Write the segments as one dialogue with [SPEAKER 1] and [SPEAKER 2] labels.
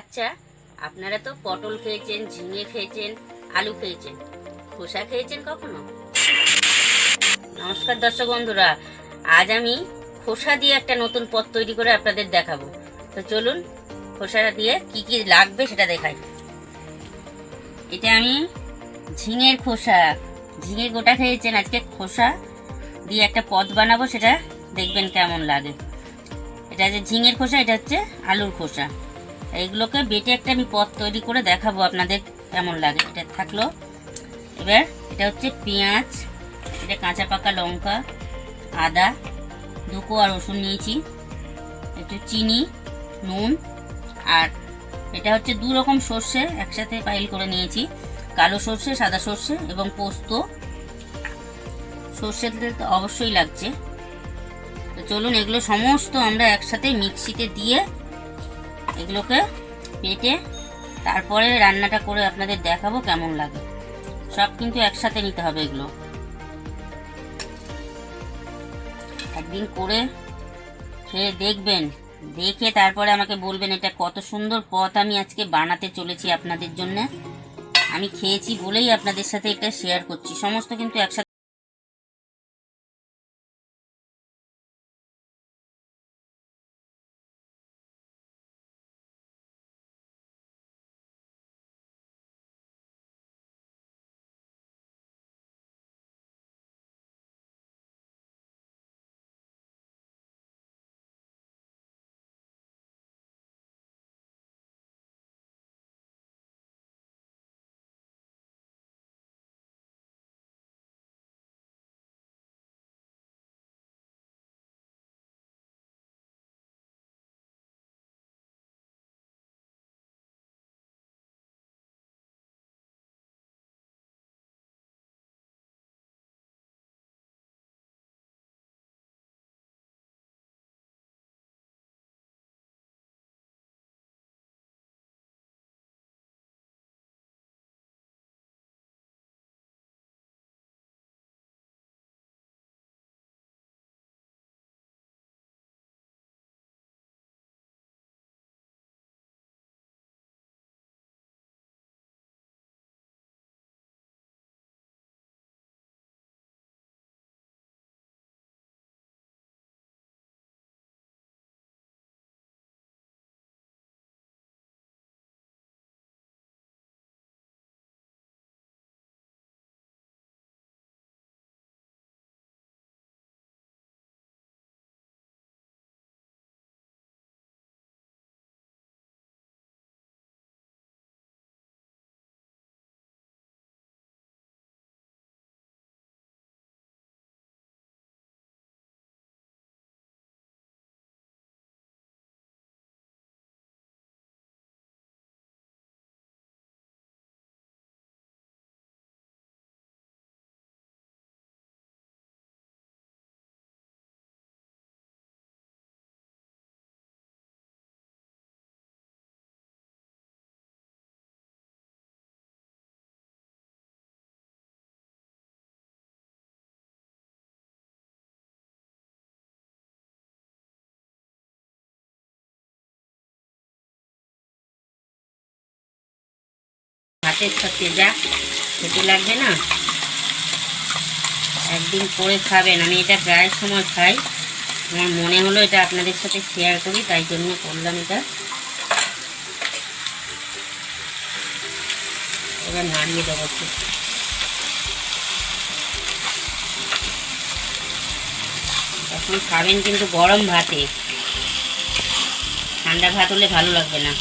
[SPEAKER 1] আচ্ছা আপনারা তো পটল খেয়েছেন, ঝিঙে খেয়েছেন, আলু খেয়েছেন। খোসা খেয়েছেন কখনো? নমস্কার দর্শক বন্ধুরা, আজ আমি খোসা দিয়ে একটা নতুন পদ তৈরি করে আপনাদের দেখাবো। তো চলুন, খোসাটা দিয়ে কি কি লাগবে সেটা দেখাই। এটা আমি ঝিঙের খোসা। ঝিঙে গোটা খেয়েছেন, আজকে খোসা দিয়ে একটা পদ বানাবো, সেটা দেখবেন কেমন লাগে। এটা যে ঝিঙের খোসা, এটা হচ্ছে আলুর খোসা। এইগুলোকে বেটে একটা আমি পদ তৈরি করে দেখাবো আপনাদের কেমন লাগে। এটা থাকল। এবার এটা হচ্ছে পেঁয়াজ, এটা কাঁচা পাকা লঙ্কা, আদা, দুকো আর রসুন নিয়েছি। একটু চিনি, নুন আর এটা হচ্ছে দু রকম সর্ষে একসাথে পাইল করে নিয়েছি। কালো সর্ষে, সাদা সর্ষে এবং পোস্ত। সর্ষে তেল তো অবশ্যই লাগছে। তো চলুন এগুলো সমস্ত আমরা একসাথে মিক্সিতে দিয়ে এগুলোকে পেটে তারপরে রান্নাটা করে আপনাদের দেখাবো কেমন লাগে। সব কিন্তু একসাথে নিতে হবে এগুলো। একদিন করে খেয়ে দেখবেন, দেখে তারপরে আমাকে বলবেন এটা কত সুন্দর পথ আমি আজকে বানাতে চলেছি আপনাদের জন্য। আমি খেয়েছি বলেই আপনাদের সাথে এটা শেয়ার করছি। সমস্ত কিন্তু একসাথে ভাতের সাথে যা খেতে লাগবে না, একদিন করে খাবেন। আমি এটা প্রায় সময় খাই। আমার মনে হলো এটা আপনাদের সাথে শেয়ার করি, তাই জন্য করলাম এটা। এবার নাড়িয়ে দেবো এখন খাবেন কিন্তু গরম ভাতে। ঠান্ডা ভাত হলে ভালো লাগবে না।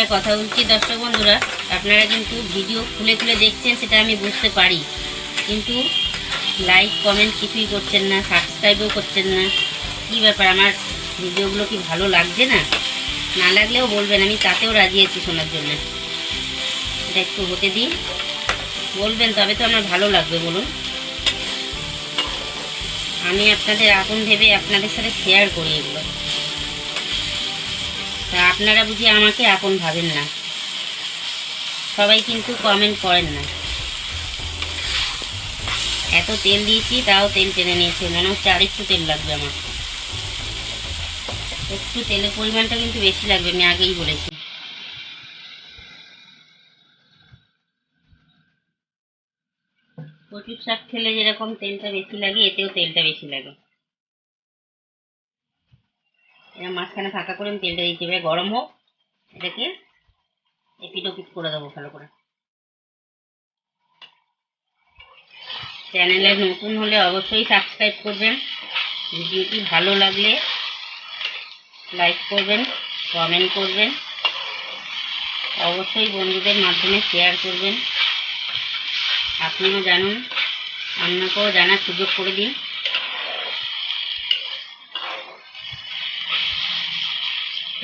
[SPEAKER 1] একটা কথা বলছি দর্শক বন্ধুরা। আপনারা কিন্তু ভিডিও খুলে খুলে দেখছেন, সেটা আমি বুঝতে পারি। কিন্তু লাইক কমেন্ট কিছুই করছেন না সাবস্ক্রাইবও করছেন না। কী ব্যাপার, আমার ভিডিওগুলো কি ভালো লাগছে না? না লাগলেও বলবেন, আমি তাতেও রাজি আছি শোনার জন্য। এটা একটু হতে দিই বলবেন, তবে তো আমার ভালো লাগবে, বলুন। আমি আপনাদের আপন ভেবে আপনাদের সাথে শেয়ার করি এগুলো। তা আপনারা বুঝি আমাকে আপন ভাবেন না। সবাই কিন্তু কমেন্ট করেন না। এত তেল দিয়েছি, তাও তেল টেনে নিয়েছে। মনে হচ্ছে আর একটু তেল লাগবে আমার। একটু তেলের পরিমাণটা কিন্তু বেশি লাগবে, আমি আগেই বলেছি। কচুর শাক খেলে যেরকম তেলটা বেশি লাগে, এতেও তেলটা বেশি লাগে। এবার মাঝখানে ফাঁকা করে আমি তেলটা দিচ্ছি। এবার গরম হোক, এটাকে এপিট ওপিট করে দেবো ভালো করে। চ্যানেলে নতুন হলে অবশ্যই সাবস্ক্রাইব করবেন। ভিডিওটি ভালো লাগলে লাইক করবেন কমেন্ট করবেন। অবশ্যই বন্ধুদের মাধ্যমে শেয়ার করবেন। আপনিও জানুন, আপনাকেও জানার সুযোগ করে দিন।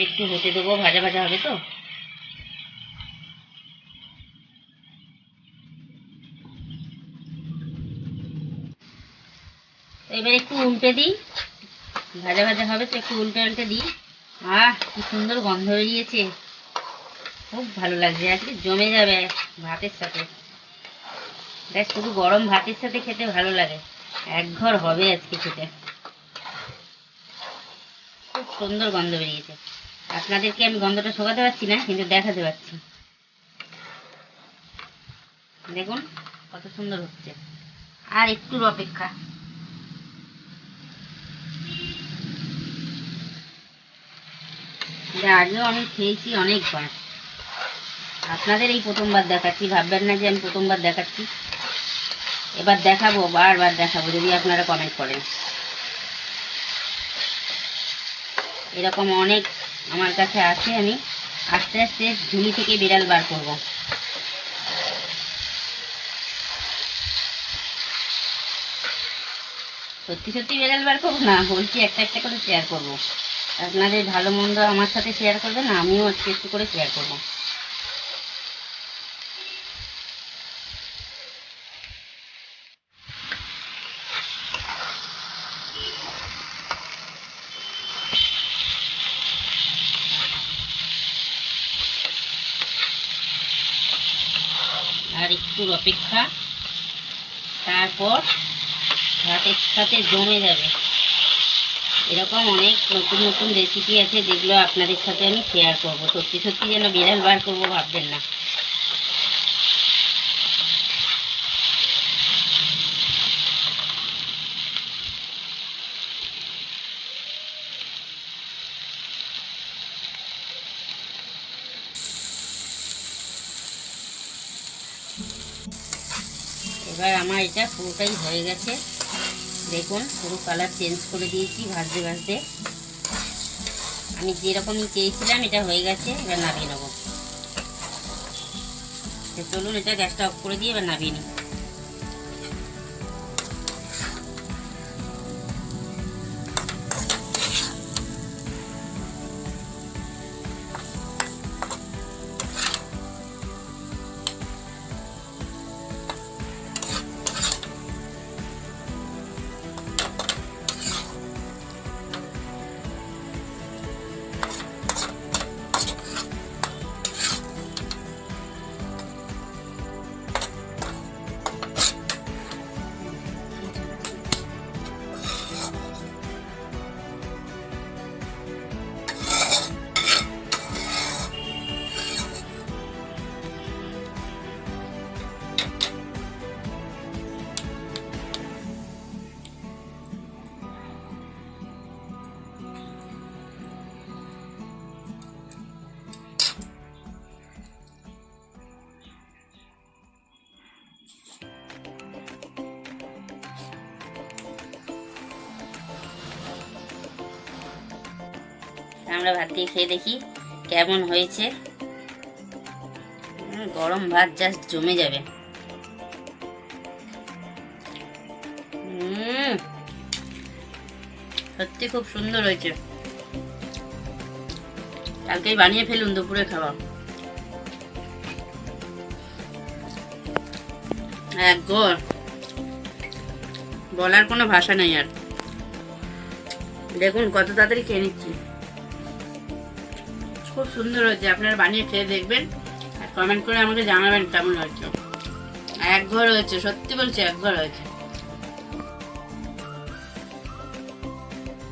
[SPEAKER 1] একটু হতে দেবো, ভাজা ভাজা হবে তো? এবার একটু উল্টে দিই। ভাজা ভাজা হবে তো, একটু উল্টে উল্টে দিই। আহ, কি সুন্দর গন্ধ বেরিয়েছে। খুব ভালো লাগছে, আজকে জমে যাবে ভাতের সাথে। দেখ, শুধু গরম ভাতের সাথে খেতে ভালো লাগে। এক ঘর হবে আজকে খেতে। খুব সুন্দর গন্ধ বেরিয়েছে। আপনাদেরকে আমি গন্ধটা শোকাতে পারছি না, কিন্তু দেখাতে পারছি। দেখুন, কত সুন্দর হচ্ছে। আর একটুর অপেক্ষা। আগেও আমি খেয়েছি অনেকবার। আপনাদের এই প্রথমবার দেখাচ্ছি, ভাববেন না যে আমি প্রথমবার দেখাচ্ছি। এবার দেখাবো, বারবার দেখাবো, যদি আপনারা কমেন্ট করেন। এরকম অনেক আমার কাছে আছে, আমি আস্তে আস্তে ঝুলি থেকে বিড়াল বার করব। সত্যি সত্যি বিড়াল বার করব না, বলছি একটা একটা করে শেয়ার করব। আপনাদের ভালো মন্দ আমার সাথে শেয়ার করবেন, আমিও আজকে একটু করে শেয়ার করব। আর একটু অপেক্ষা। তারপর ভাতের সাথে জমে যাবে। এরকম অনেক নতুন নতুন রেসিপি আছে যেগুলো আপনাদের সাথে আমি শেয়ার করব। সত্যি সত্যি যেন বিড়াল বার করব, ভাববেন না। এবার আমার এটা পুরোটাই হয়ে গেছে। দেখুন, পুরো কালার চেঞ্জ করে দিয়েছি ভাজতে ভাজতে। আমি যেরকমই চেয়েছিলাম, এটা হয়ে গেছে, এবার নামিয়ে নেব। চলুন, এটা গ্যাসটা অফ করে দিয়ে এবার নামিয়ে নিই। আমরা ভাত দিয়ে খেয়ে দেখি কেমন হয়েছে। গরম ভাত জাস্ট জমে যাবে। সত্যি খুব সুন্দর হয়েছে। কালকেই বানিয়ে ফেলুন, দুপুরে খাওয়া। একদম বলার কোনো ভাষা নেই আর। দেখুন, কত তাড়াতাড়ি খেয়ে নিচ্ছি। খুব সুন্দর হয়েছে। আপনারা বানিয়ে খেয়ে দেখবেন আর কমেন্ট করে আমাকে জানাবেন কেমন হয়েছে। এক ঘর হয়েছে, সত্যি বলছি এক ঘর হয়েছে।